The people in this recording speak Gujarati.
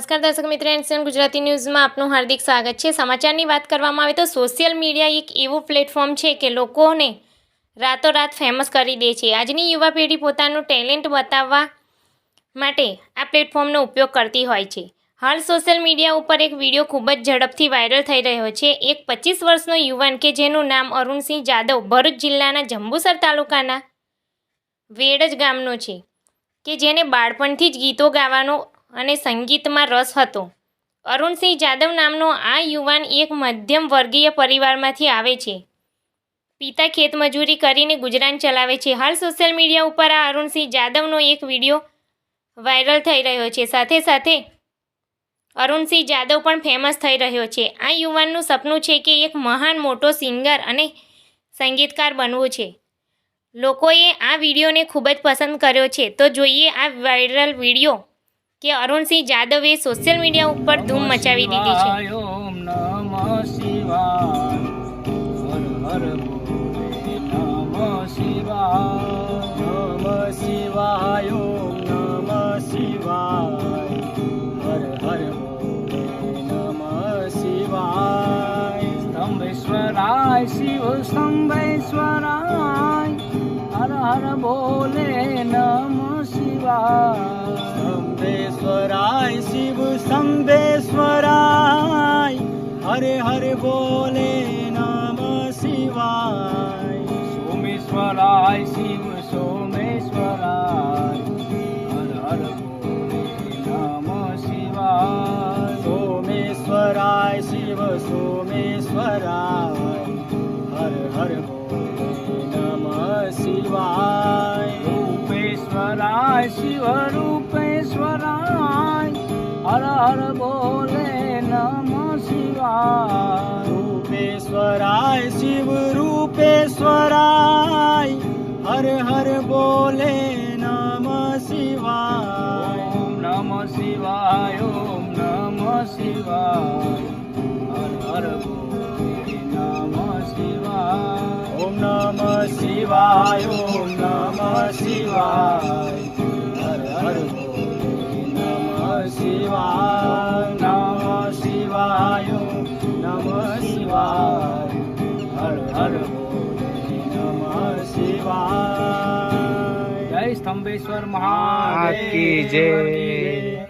નમસ્કાર દર્શક મિત્ર એન્ડ ગુજરાતી ન્યૂઝમાં આપનું હાર્દિક સ્વાગત છે. સમાચારની વાત કરવામાં આવે તો સોશિયલ મીડિયા એક એવું પ્લેટફોર્મ છે કે લોકોને રાતોરાત ફેમસ કરી દે છે. આજની યુવા પેઢી પોતાનું ટેલેન્ટ બતાવવા માટે આ પ્લેટફોર્મનો ઉપયોગ કરતી હોય છે. હાલ સોશિયલ મીડિયા ઉપર એક વીડિયો ખૂબ જ ઝડપથી વાયરલ થઈ રહ્યો છે. એક પચીસ વર્ષનો યુવાન કે જેનું નામ અરુણસિંહ જાદવ ભરૂચ જિલ્લાના જંબુસર તાલુકાના વેડજ ગામનો છે, કે જેને બાળપણથી જ ગીતો ગાવાનો અને સંગીતમાં રસ હતો. અરુણસિંહ જાદવ નામનો આ યુવાન એક મધ્યમ વર્ગીય પરિવારમાંથી આવે છે. પિતા ખેતમજૂરી કરીને ગુજરાન ચલાવે છે. હાલ સોશિયલ મીડિયા ઉપર આ અરુણસિંહ જાદવનો એક વીડિયો વાયરલ થઈ રહ્યો છે. સાથે સાથે અરુણસિંહ જાદવ પણ ફેમસ થઈ રહ્યો છે. આ યુવાનનું સપનું છે કે એક મહાન મોટો સિંગર અને સંગીતકાર બનવું છે. લોકોએ આ વિડીયોને ખૂબ જ પસંદ કર્યો છે. તો જોઈએ આ વાયરલ વીડિયો કે અરુણસિંહ જાદવે સોશિયલ મીડિયા ઉપર ધૂમ મચાવી દીધી છે. ઓમ નમઃ શિવાય હર હર નમઃ શિવાય શિવાય ઓમ નમઃ શિવાય હર હર નમઃ શિવાય સ્તંભેશ્વરાય શિવ સ્તંભેશ્વરાય હર હર બોલે નમઃ શિવાય. સોમેશ્વરાય, શિવ સોમેશ્વરાય, હર હર નમ શિવાય. સોમેશ્વરાય, શિવ સોમેશ્વરાય, હર હર નમઃ શિવાય. રૂપેશ્વરાય, શિવ રૂપેશ્વરાય, હર હર બોલે નમ શિવાય. રૂપેશ્વરાય, શિવ નમઃ શિવાય, ઓમ નમ શિવાય. હર હર નમઃ શિવાય. ઓમ નમ શિવાય, ઓમ નમ શિવાય. હર હર નમઃ શિવાય. નમ શિવાય નમ શિવાય. હર હર સ્તંભેશ્વર મહાદેવ કી જય.